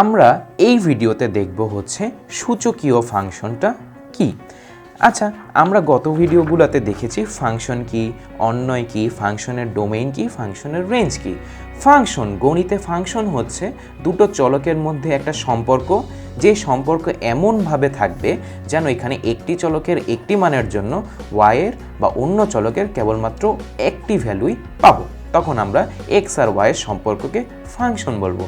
আমরা এই ভিডিওতে দেখব হচ্ছে সূচকীয় ফাংশনটা কি। আচ্ছা আমরা গত ভিডিওগুলোতে দেখেছি ফাংশন কি, অন্যয় কি, ফাংশনের ডোমেইন কি, ফাংশনের রেঞ্জ কি। ফাংশন, গণিতে ফাংশন হচ্ছে দুটো চলকের মধ্যে একটা সম্পর্ক, যে সম্পর্ক এমনভাবে থাকবে যেন এখানে একটি চলকের একটি মানের জন্য ওয়াইয়ের বা অন্য চলকের কেবলমাত্র একটি ভ্যালুই পাবো। তখন আমরা এক্স আর ওয়াইয়ের সম্পর্ককে ফাংশন বলব।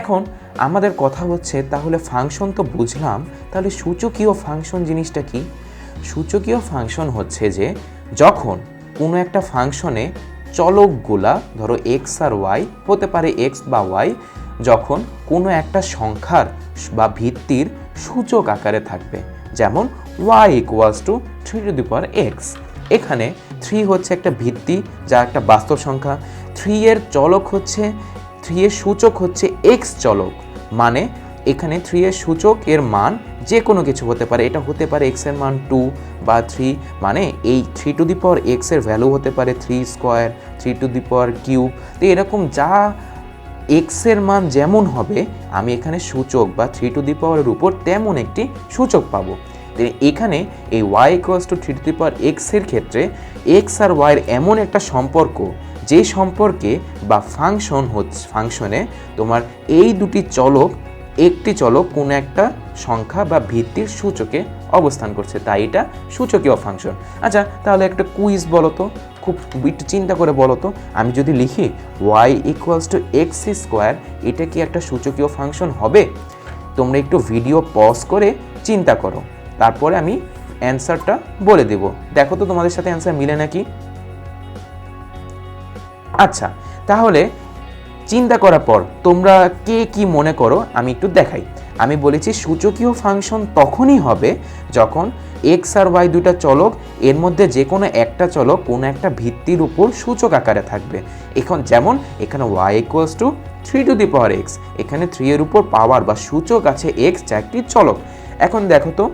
এখন আমাদের কথা হচ্ছে, তাহলে ফাংশন তো বুঝলাম, তাহলে সূচকীয় ফাংশন জিনিসটা কি? সূচকীয় ফাংশন হচ্ছে যে, যখন কোনো একটা ফাংশনে চলকগুলা, ধরো এক্স আর ওয়াই হতে পারে এক্স বা ওয়াই যখন কোনো একটা সংখ্যার বা ভিত্তির সূচক আকারে থাকবে, যেমন Y equals to three to the power X এখানে থ্রি হচ্ছে একটা ভিত্তি, যা একটা বাস্তব সংখ্যা। থ্রি এর চলক হচ্ছে থ্রি এর সূচক হচ্ছে এক্স চলক। মানে এখানে থ্রি এর সূচক এর মান যে কোনো কিছু হতে পারে। এটা হতে পারে এক্সের মান টু বা থ্রি মানে এই থ্রি টু দি পাওয়ার এক্সের ভ্যালু হতে পারে three square three to the power cube তো এরকম যা এক্সের মান যেমন হবে, আমি এখানে সূচক বা থ্রি টু দি পাওয়ারের উপর তেমন একটি সূচক পাবো। এখানে এই Y equals to three to the power এক্সের ক্ষেত্রে এক্স আর ওয়াইয়ের এমন একটা সম্পর্ক যে সম্পর্কে বা ফাংশন হচ্ছে ফাংশনে তোমার এই দুটি চলক, একটি চলক কোনো একটা সংখ্যা বা ভিত্তির সূচকে অবস্থান করছে, তাই এটা সূচকীয় ফাংশন আচ্ছা তাহলে একটা কুইজ বলো তো, খুব একটু চিন্তা করে বলো তো, আমি যদি লিখি Y equals to X square এটা কি একটা সূচকীয় ফাংশন হবে? তোমরা একটু ভিডিও পজ করে চিন্তা করো। তারপরে আমি অ্যান্সারটা বলে দেব। দেখো তো তোমাদের সাথে অ্যান্সার মিলে নাকি? আচ্ছা তাহলে চিন্তা করার পর তোমরা কে কি মনে করো আমি একটু দেখাই। আমি বলেছি সূচকীয় ফাংশন তখনই হবে যখন এক্স আর ওয়াই দুটা চলক, এর মধ্যে যে কোনো একটা চলক কোনো একটা ভিত্তির উপর সূচক আকারে থাকবে। এখন যেমন এখানে Y equals to three to the power X এখানে থ্রি এর উপর পাওয়ার বা সূচক আছে এক্স যা একটি চলক। এখন দেখো তো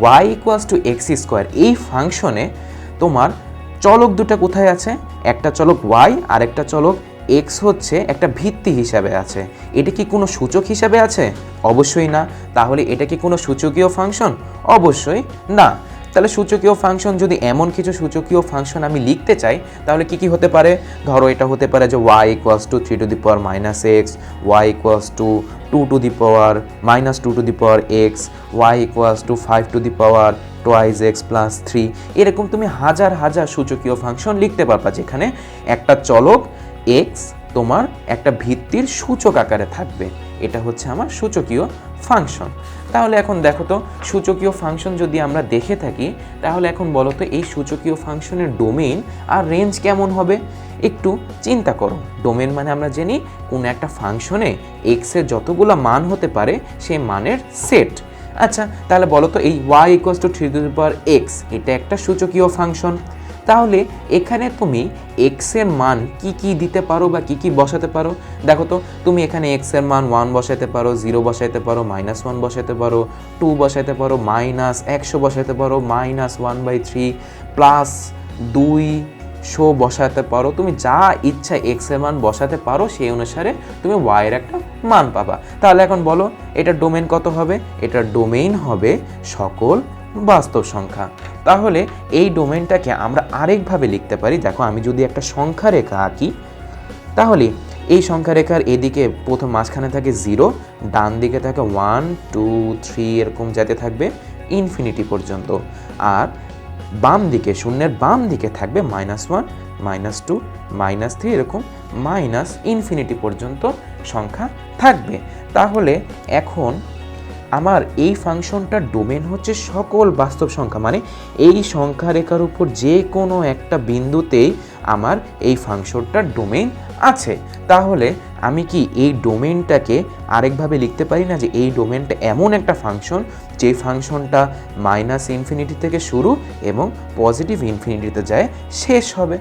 Y equals to X square এই ফাংশনে তোমার চলক দুটো কোথায় আছে? একটা চলক ওয়াই আর একটা চলক এক্স হচ্ছে একটা ভিত্তি হিসাবে আছে। এটা কি কোনো সূচক হিসাবে আছে? অবশ্যই না। তাহলে এটা কি কোনো সূচকীয় ফাংশন অবশ্যই না। তাহলে সূচকীয় ফাংশন যদি এমন কিছু সূচকীয় ফাংশন আমি লিখতে চাই, তাহলে কি কি হতে পারে? ধরো এটা হতে পারে যে Y equals to three to the power minus X Y equals to two to the power minus two to the power X Y equals to five to the power twice X plus three এরকম তুমি হাজার হাজার সূচকীয় function লিখতে পারবা যেখানে একটা চলক এক্স তোমার একটা ভিত্তির সূচক আকারে থাকবে। এটা হচ্ছে আমার সূচকীয় ফাংশন। তাহলে এখন দেখো তো, সূচকীয় ফাংশন যদি আমরা দেখে থাকি, তাহলে এখন বলো তো এই সূচকীয় ফাংশনের ডোমেইন আর রেঞ্জ কেমন হবে? একটু চিন্তা করো। ডোমেন মানে আমরা জানি কোনো একটা ফাংশনে এক্সের যতগুলো মান হতে পারে, সেই মানের সেট। আচ্ছা তাহলে বলো তো এই Y equals to three to power X এটা একটা সূচকীয় ফাংশন। তাহলে এখানে তুমি এক্সের মান কি কি দিতে পারো বা কি কি বসাতে পারো? দেখো তো, তুমি এখানে এক্সের মান ওয়ান বসাতে পারো জিরো বসাইতে পারো মাইনাস ওয়ান বসাতে পারো টু বসাইতে পারো মাইনাস একশো বসাতে পারো minus one by three plus দুই শো বসাতে পারো। তুমি যা ইচ্ছা এক্সের মান বসাতে পারো, সেই অনুসারে তুমি ওয়াইয়ের একটা মান পাবা। তাহলে এখন বলো এটা ডোমেন কত হবে? এটা ডোমেইন হবে সকল বাস্তব সংখ্যা। তাহলে এই ডোমেনটাকে আমরা আরেকভাবে লিখতে পারি। দেখো, আমি যদি একটা সংখ্যা রেখা আঁকি, তাহলে এই সংখ্যা রেখার এদিকে প্রথম মাঝখানে থাকে জিরো, ডান দিকে থাকে ওয়ান, টু, থ্রি, এরকম যাতে থাকবে ইনফিনিটি পর্যন্ত। আর বাম দিকে, শূন্যের বাম দিকে থাকবে minus one, minus two, minus three, এরকম মাইনাস ইনফিনিটি পর্যন্ত সংখ্যা থাকবে। তাহলে এখন আমার এই ফাংশনটার ডোমেন হচ্ছে সকল বাস্তব সংখ্যা মানে এই সংখ্যা রেখার উপর যে কোনো একটা বিন্দুতেই আমার এই ফাংশনটার ডোমেন আছে। তাহলে আমি কি এই ডোমেনটাকে আরেকভাবে লিখতে পারি না যে এই ডোমেনটা এমন একটা ফাংশন যে ফাংশনটা মাইনাস ইনফিনিটি থেকে শুরু এবং পজিটিভ ইনফিনিটিতে যায়, শেষ হবে?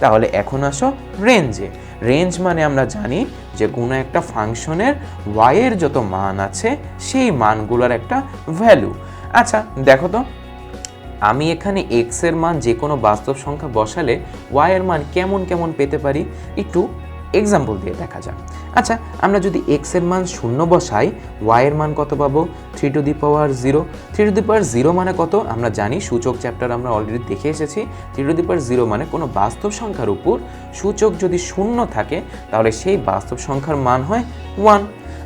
তাহলে এখন আসো রেঞ্জে রেঞ্জ মানে আমরা জানি যে কোনো একটা ফাংশনের ওয়াইয়ের যত মান আছে, সেই মানগুলোর একটা ভ্যালু আচ্ছা দেখো তো, আমি এখানে এক্সের মান যে কোনো বাস্তব সংখ্যা বসালে ওয়াইয়ের মান কেমন কেমন পেতে পারি? একটু এক্সাম্পল দিয়ে দেখা যাক। আচ্ছা আমরা যদি এক্সের মান শূন্য বসাই ওয়াইয়ের মান কত পাবো? Three to the power zero three to the power zero মানে কত? আমরা জানি সূচক চ্যাপ্টার আমরা অলরেডি দেখে এসেছি। Three to the power zero মানে কোনো বাস্তব সংখ্যার উপর। সূচক যদি শূন্য থাকে, তাহলে সেই বাস্তব সংখ্যার মান হয় ওয়ান।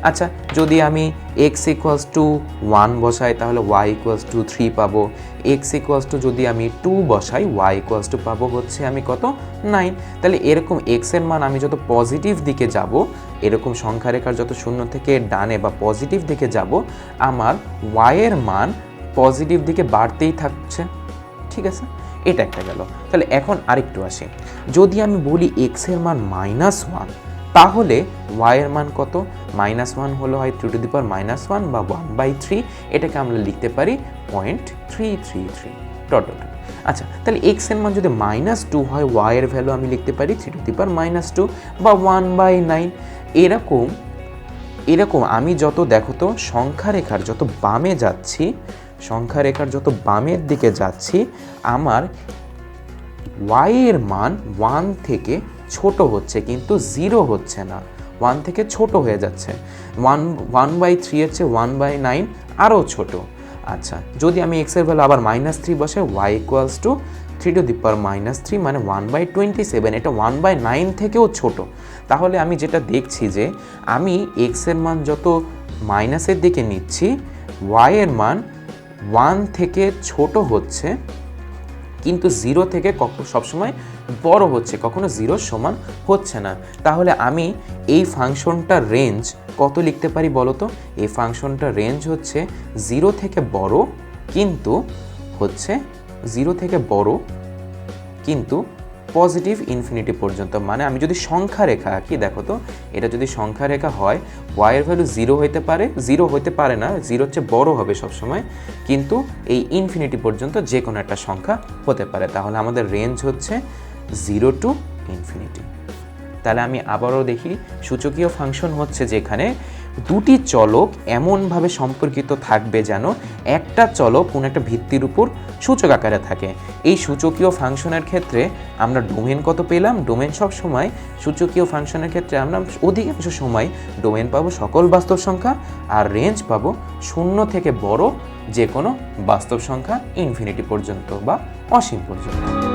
আচ্ছা যদি আমি এক্স ইকুয়ালস টু ওয়ান বসাই, তাহলে ওয়াই ইকুয়ালস টু থ্রি পাবো। এক্স ইকুয়ালস টু যদি আমি টু বসাই ওয়াই ইকুয়ালস টু পাবো হচ্ছে আমি কত? নাইন তাহলে এরকম এক্সের মান আমি যত পজিটিভ দিকে যাব, এরকম সংখ্যা রেখার যত শূন্য থেকে ডানে বা পজিটিভ দিকে যাব, আমার ওয়াইয়ের মান পজিটিভ দিকে বাড়তেই থাকছে। ঠিক আছে? এটা একটা গেল। তাহলে এখন আরেকটু আসি। যদি আমি বলি এক্সের মান মাইনাস ওয়ান তাহলে এর মান কত? মাইনাস ওয়ান হলো হয় two to the power minus one বা ওয়ান বাই থ্রি এটাকে আমরা লিখতে পারি point three three three dot আচ্ছা তাহলে এক্সের মান যদি মাইনাস টু হয় এর ভ্যালু আমি লিখতে পারি three to the power minus two বা ওয়ান বাই নাইন এরকম এরকম আমি যত দেখো তো সংখ্যা রেখার যত বামে যাচ্ছি সংখ্যা রেখার যত বামের দিকে যাচ্ছি, আমার এর মান ওয়ান থেকে ছোট হচ্ছে, কিন্তু জিরো হচ্ছে না। ওয়ান থেকে ছোট হয়ে যাচ্ছে। ওয়ান ওয়ান বাই থ্রি এর চেয়ে ওয়ান বাই নাইন আরও ছোটো। আচ্ছা যদি আমি এক্সের ভ্যালু আবার মাইনাস থ্রি বসে Y equals to three to the power minus three মানে ওয়ান বাই টোয়েন্টি সেভেন এটা ওয়ান বাই নাইন থেকেও ছোট। তাহলে আমি যেটা দেখছি যে আমি এক্সের মান যত মাইনাসের দিকে নিচ্ছি ওয়াই এর মান ওয়ান থেকে ছোট হচ্ছে, কিন্তু জিরো থেকে সবসময় বড় হচ্ছে, কখনো জিরো সমান হচ্ছে না। তাহলে আমি এই ফাংশনটার রেঞ্জ কত লিখতে পারি বলো তো? এই ফাংশনটার রেঞ্জ হচ্ছে জিরো থেকে বড়, কিন্তু হচ্ছে জিরো থেকে বড়, কিন্তু পজিটিভ ইনফিনিটি পর্যন্ত। মানে আমি যদি সংখ্যা রেখা আঁকি, দেখো তো, এটা যদি সংখ্যা রেখা হয় ওয়াইয়ের ভ্যালু জিরো হইতে পারে জিরো হইতে পারে না জিরো হচ্ছে বড় হবে সবসময়, কিন্তু এই ইনফিনিটি পর্যন্ত যে কোনো একটা সংখ্যা হতে পারে। তাহলে আমাদের রেঞ্জ হচ্ছে জিরো টু ইনফিনিটি। তাহলে আমি আবারও দেখি, সূচকীয় ফাংশন হচ্ছে যেখানে দুটি চলক এমনভাবে সম্পর্কিত থাকবে যেন একটা চলক কোনো একটা ভিত্তির উপর সূচক আকারে থাকে। এই সূচকীয় ফাংশনের ক্ষেত্রে আমরা ডোমেন কত পেলাম? ডোমেন সব সময় সূচকীয় ফাংশনের ক্ষেত্রে আমরা অধিকাংশ সময় ডোমেন পাবো সকল বাস্তব সংখ্যা আর রেঞ্জ পাবো শূন্য থেকে বড় যে কোনো বাস্তব সংখ্যা ইনফিনিটি পর্যন্ত বা অসীম পর্যন্ত।